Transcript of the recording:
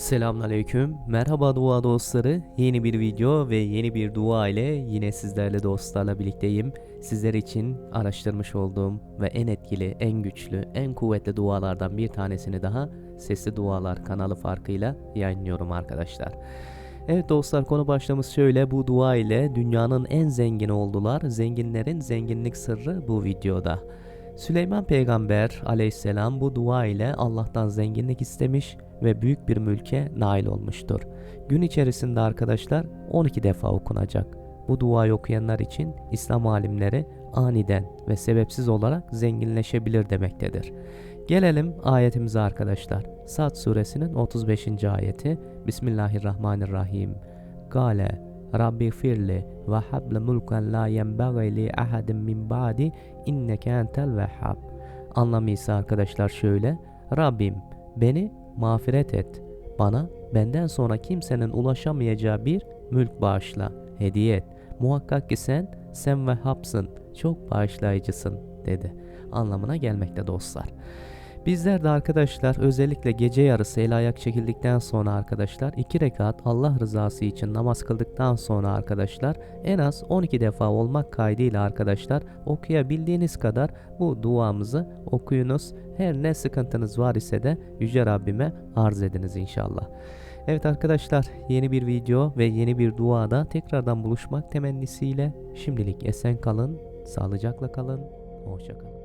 Selamünaleyküm. Merhaba dua dostları. Yeni bir video ve yeni bir dua ile yine sizlerle dostlarla birlikteyim. Sizler için araştırmış olduğum ve en etkili, en güçlü, en kuvvetli dualardan bir tanesini daha Sesli Dualar kanalı farkıyla yayınlıyorum arkadaşlar. Evet dostlar konu başlığımız şöyle bu dua ile dünyanın en zengini oldular. Zenginlerin zenginlik sırrı bu videoda. Süleyman peygamber aleyhisselam bu dua ile Allah'tan zenginlik istemiş ve büyük bir mülke nail olmuştur. Gün içerisinde arkadaşlar 12 defa okunacak. Bu duayı okuyanlar için İslam alimleri aniden ve sebepsiz olarak zenginleşebilir demektedir. Gelelim ayetimize arkadaşlar. Sad suresinin 35. ayeti Bismillahirrahmanirrahim. Gale Rabbi firli ve habli mulken la yenbaghi li ahadin min ba'di inneke entel vehhab. Anlamı ise arkadaşlar şöyle. Rabbim beni mağfiret et. Bana benden sonra kimsenin ulaşamayacağı bir mülk bağışla, hediye et. Muhakkak ki sen, sen Vehhab'sın, çok bağışlayıcısın dedi. Anlamına gelmekte dostlar. Bizler de arkadaşlar özellikle gece yarısı el ayak çekildikten sonra arkadaşlar iki rekat Allah rızası için namaz kıldıktan sonra arkadaşlar en az 12 defa olmak kaydıyla arkadaşlar okuyabildiğiniz kadar bu duamızı okuyunuz. Her ne sıkıntınız var ise de Yüce Rabbime arz ediniz inşallah. Evet arkadaşlar yeni bir video ve yeni bir duada tekrardan buluşmak temennisiyle şimdilik esen kalın, sağlıcakla kalın, hoşça kalın.